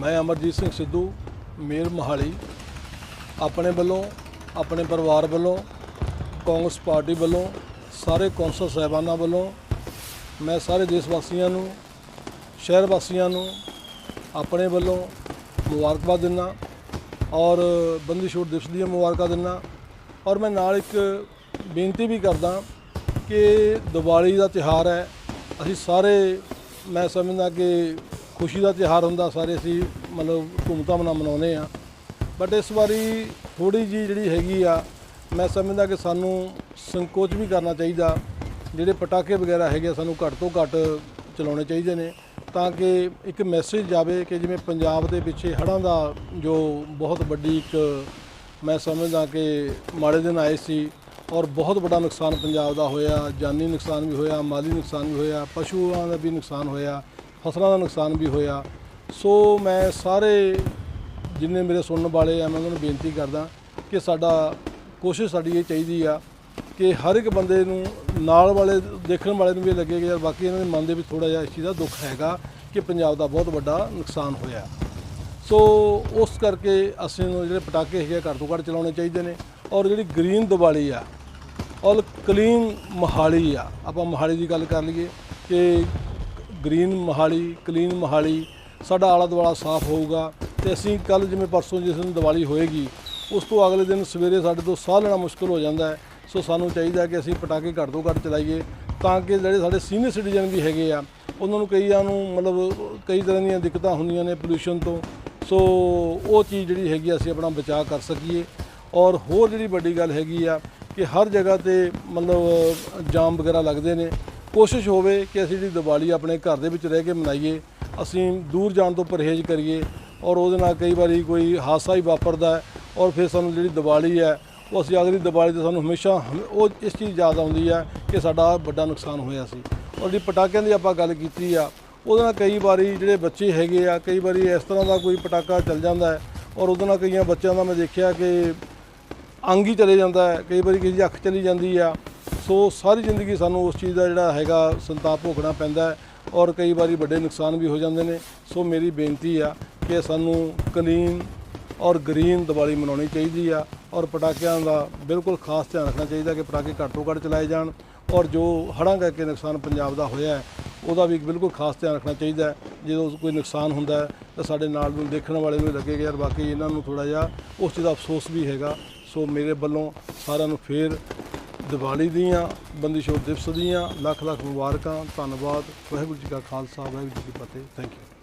ਮੈਂ ਅਮਰਜੀਤ ਸਿੰਘ ਸਿੱਧੂ ਮੇਰ ਮਹਾਲੀ। ਆਪਣੇ ਵੱਲੋਂ, ਆਪਣੇ ਪਰਿਵਾਰ ਵੱਲੋਂ, ਕਾਂਗਰਸ ਪਾਰਟੀ ਵੱਲੋਂ, ਸਾਰੇ ਕੌਂਸਲ ਸਾਹਿਬਾਨਾਂ ਵੱਲੋਂ, ਮੈਂ ਸਾਰੇ ਦੇਸ਼ ਵਾਸੀਆਂ ਨੂੰ ਸ਼ਹਿਰ ਵਾਸੀਆਂ ਨੂੰ ਆਪਣੇ ਵੱਲੋਂ ਮੁਬਾਰਕਬਾਦ ਦਿੰਦਾ ਔਰ ਬੰਦੀ ਛੋੜ ਦਿਵਸ ਦੀਆਂ ਮੁਬਾਰਕਾਂ ਦਿੰਦਾ ਔਰ ਮੈਂ ਨਾਲ ਇੱਕ ਬੇਨਤੀ ਵੀ ਕਰਦਾ ਕਿ ਦੀਵਾਲੀ ਦਾ ਤਿਉਹਾਰ ਹੈ। ਅਸੀਂ ਸਾਰੇ, ਮੈਂ ਸਮਝਦਾ ਕਿ ਖੁਸ਼ੀ ਦਾ ਤਿਉਹਾਰ ਹੁੰਦਾ ਸਾਰੇ ਅਸੀਂ ਮਤਲਬ ਧੂਮਧਾਮ ਨਾਲ ਮਨਾਉਂਦੇ ਆ ਬਟ ਇਸ ਵਾਰੀ ਥੋੜੀ ਜੀ ਜਿਹੜੀ ਹੈਗੀ ਆ ਮੈਂ ਸਮਝਦਾ ਕਿ ਸਾਨੂੰ ਸੰਕੋਚ ਵੀ ਕਰਨਾ ਚਾਹੀਦਾ। ਜਿਹੜੇ ਪਟਾਕੇ ਵਗੈਰਾ ਹੈਗੇ ਆ, ਸਾਨੂੰ ਘੱਟ ਤੋਂ ਘੱਟ ਚਲਾਉਣੇ ਚਾਹੀਦੇ ਨੇ ਤਾਂ ਕਿ ਇੱਕ ਮੈਸੇਜ ਜਾਵੇ ਕਿ ਜਿਵੇਂ ਪੰਜਾਬ ਦੇ ਪਿੱਛੇ ਹੜ੍ਹਾਂ ਦਾ ਜੋ ਬਹੁਤ ਵੱਡੀ ਇੱਕ ਮੈਂ ਸਮਝਦਾ ਕਿ ਮਾੜੇ ਦਿਨ ਆਏ ਸੀ ਔਰ ਬਹੁਤ ਵੱਡਾ ਨੁਕਸਾਨ ਪੰਜਾਬ ਦਾ ਹੋਇਆ ਜਾਨੀ ਨੁਕਸਾਨ ਵੀ ਹੋਇਆ ਮਾਲੀ ਨੁਕਸਾਨ ਵੀ ਹੋਇਆ ਪਸ਼ੂਆਂ ਦਾ ਵੀ ਨੁਕਸਾਨ ਹੋਇਆ। ਫਸਲਾਂ ਦਾ ਨੁਕਸਾਨ ਵੀ ਹੋਇਆ। ਸੋ ਮੈਂ ਸਾਰੇ ਜਿੰਨੇ ਮੇਰੇ ਸੁਣਨ ਵਾਲੇ ਆ, ਮੈਂ ਉਹਨਾਂ ਨੂੰ ਬੇਨਤੀ ਕਰਦਾ ਕਿ ਸਾਡਾ, ਕੋਸ਼ਿਸ਼ ਸਾਡੀ ਇਹ ਚਾਹੀਦੀ ਆ ਕਿ ਹਰ ਇੱਕ ਬੰਦੇ ਨੂੰ ਨਾਲ ਵਾਲੇ, ਦੇਖਣ ਵਾਲੇ ਨੂੰ ਵੀ ਇਹ ਲੱਗੇ ਕਿ ਯਾਰ ਬਾਕੀ ਇਹਨਾਂ ਦੇ ਮਨ ਦੇ ਵਿੱਚ ਥੋੜਾ ਜਿਹਾ ਇਸ ਚੀਜ਼ ਦਾ ਦੁੱਖ ਹੈਗਾ ਕਿ ਪੰਜਾਬ ਦਾ ਬਹੁਤ ਵੱਡਾ ਨੁਕਸਾਨ ਹੋਇਆ। ਸੋ ਉਸ ਕਰਕੇ ਅਸੀਂ ਨੂੰ ਜਿਹੜੇ ਪਟਾਕੇ ਹੈਗੇ ਆ ਘੱਟ ਤੋਂ ਘੱਟ ਚਲਾਉਣੇ ਚਾਹੀਦੇ ਨੇ ਔਰ ਜਿਹੜੀ ਗ੍ਰੀਨ ਦੀਵਾਲੀ ਆ, ਔਰ ਕਲੀਨ ਮਹਾਲੀ ਆ, ਆਪਾਂ ਮਹਾਲੀ ਦੀ ਗੱਲ ਕਰ ਲਈਏ ਕਿ ਗ੍ਰੀਨ ਮਹਾਲੀ ਕਲੀਨ ਮਹਾਲੀ ਸਾਡਾ ਆਲਾ ਦੁਆਲਾ ਸਾਫ਼ ਹੋਊਗਾ ਤੇ ਅਸੀਂ ਕੱਲ ਜਿਵੇਂ ਪਰਸੋਂ ਜਿਸ ਦਿਨ ਦੀਵਾਲੀ ਹੋਏਗੀ ਉਸ ਤੋਂ ਅਗਲੇ ਦਿਨ ਸਵੇਰੇ ਸਾਡੇ ਤੋਂ ਸਾਹ ਲੈਣਾ ਮੁਸ਼ਕਲ ਹੋ ਜਾਂਦਾ ਹੈ। ਸੋ ਸਾਨੂੰ ਚਾਹੀਦਾ ਕਿ ਅਸੀਂ ਪਟਾਕੇ ਘੱਟ ਤੋਂ ਘੱਟ ਚਲਾਈਏ ਤਾਂ ਕਿ ਜਿਹੜੇ ਸਾਡੇ ਸੀਨੀਅਰ ਸਿਟੀਜ਼ਨ ਵੀ ਹੈਗੇ ਆ ਉਹਨਾਂ ਨੂੰ ਕਈਆਂ ਨੂੰ ਮਤਲਬ ਕਈ ਤਰ੍ਹਾਂ ਦੀਆਂ ਦਿੱਕਤਾਂ ਹੁੰਦੀਆਂ ਨੇ ਪੋਲੂਸ਼ਨ ਤੋਂ। ਸੋ ਉਹ ਚੀਜ਼ ਜਿਹੜੀ ਹੈਗੀ ਆ, ਅਸੀਂ ਆਪਣਾ ਬਚਾਅ ਕਰ ਸਕੀਏ। ਔਰ ਹੋਰ ਜਿਹੜੀ ਵੱਡੀ ਗੱਲ ਹੈਗੀ ਆ ਕਿ ਹਰ ਜਗ੍ਹਾ ਤੇ ਮਤਲਬ ਜਾਮ ਵਗੈਰਾ ਲੱਗਦੇ ਨੇ। ਕੋਸ਼ਿਸ਼ ਹੋਵੇ ਕਿ ਅਸੀਂ ਜਿਹੜੀ ਦੀਵਾਲੀ ਆਪਣੇ ਘਰ ਦੇ ਵਿੱਚ ਰਹਿ ਕੇ ਮਨਾਈਏ, ਅਸੀਂ ਦੂਰ ਜਾਣ ਤੋਂ ਪਰਹੇਜ਼ ਕਰੀਏ ਔਰ ਉਹਦੇ ਨਾਲ ਕਈ ਵਾਰੀ ਕੋਈ ਹਾਦਸਾ ਹੀ ਵਾਪਰਦਾ ਔਰ ਫਿਰ ਸਾਨੂੰ ਜਿਹੜੀ ਦੀਵਾਲੀ ਹੈ, ਉਹ ਅਸੀਂ ਅਗਲੀ ਦੀਵਾਲੀ ਤੇ ਸਾਨੂੰ ਹਮੇਸ਼ਾ ਹਮੇ- ਉਹ ਇਸ ਚੀਜ਼ ਯਾਦ ਆਉਂਦੀ ਹੈ ਕਿ ਸਾਡਾ ਵੱਡਾ ਨੁਕਸਾਨ ਹੋਇਆ ਸੀ। ਔਰ ਜਿਹੜੀ ਪਟਾਕਿਆਂ ਦੀ ਆਪਾਂ ਗੱਲ ਕੀਤੀ ਆ, ਉਹਦੇ ਨਾਲ ਕਈ ਵਾਰੀ ਜਿਹੜੇ ਬੱਚੇ ਹੈਗੇ ਆ, ਕਈ ਵਾਰੀ ਇਸ ਤਰ੍ਹਾਂ ਦਾ ਕੋਈ ਪਟਾਕਾ ਚੱਲ ਜਾਂਦਾ ਹੈ ਔਰ ਉਹਦੇ ਨਾਲ ਕਈਆਂ ਬੱਚਿਆਂ ਦਾ ਮੈਂ ਦੇਖਿਆ ਕਿ ਅੰਗ ਹੀ ਚਲੇ ਜਾਂਦਾ ਹੈ, ਕਈ ਵਾਰੀ ਕਿਸੇ ਦੀ ਅੱਖ ਚਲੀ ਜਾਂਦੀ ਆ। ਸੋ ਸਾਰੀ ਜ਼ਿੰਦਗੀ ਸਾਨੂੰ ਉਸ ਚੀਜ਼ ਦਾ ਜਿਹੜਾ ਹੈਗਾ ਸੰਤਾਪ ਭੋਗਣਾ ਪੈਂਦਾ ਔਰ ਕਈ ਵਾਰੀ ਵੱਡੇ ਨੁਕਸਾਨ ਵੀ ਹੋ ਜਾਂਦੇ ਨੇ। ਸੋ ਮੇਰੀ ਬੇਨਤੀ ਆ ਕਿ ਸਾਨੂੰ ਕਲੀਨ ਔਰ ਗ੍ਰੀਨ ਦੀਵਾਲੀ ਮਨਾਉਣੀ ਚਾਹੀਦੀ ਆ ਔਰ ਪਟਾਕਿਆਂ ਦਾ ਬਿਲਕੁਲ ਖਾਸ ਧਿਆਨ ਰੱਖਣਾ ਚਾਹੀਦਾ ਕਿ ਪਟਾਕੇ ਘੱਟ ਤੋਂ ਘੱਟ ਚਲਾਏ ਜਾਣ ਔਰ ਜੋ ਹੜ੍ਹਾਂ ਕਰਕੇ ਨੁਕਸਾਨ ਪੰਜਾਬ ਦਾ ਹੋਇਆ ਉਹਦਾ ਵੀ ਬਿਲਕੁਲ ਖਾਸ ਧਿਆਨ ਰੱਖਣਾ ਚਾਹੀਦਾ ਹੈ। ਜਦੋਂ ਕੋਈ ਨੁਕਸਾਨ ਹੁੰਦਾ ਹੈ, ਤਾਂ ਸਾਡੇ ਨਾਲ ਨੂੰ ਦੇਖਣ ਵਾਲੇ ਨੂੰ ਲੱਗੇ ਕਿ ਯਾਰ ਵਾਕਈ ਇਹਨਾਂ ਨੂੰ ਥੋੜਾ ਜਿਹਾ ਉਸ ਚੀਜ਼ ਦਾ ਅਫਸੋਸ ਵੀ ਹੈਗਾ। ਸੋ ਮੇਰੇ ਵੱਲੋਂ ਸਾਰਿਆਂ ਨੂੰ ਫੇਰ ਦੀਵਾਲੀ ਦੀਆਂ ਬੰਦਿਸ਼ੋ ਦਿਵਸ ਦੀਆਂ, ਲੱਖ ਲੱਖ ਮੁਬਾਰਕਾਂ, ਧੰਨਵਾਦ, ਵਾਹਿਗੁਰੂ ਜੀ ਕਾ ਖਾਲਸਾ, ਵਾਹਿਗੁਰੂ ਜੀ ਕੀ ਫਤਿਹ। Thank you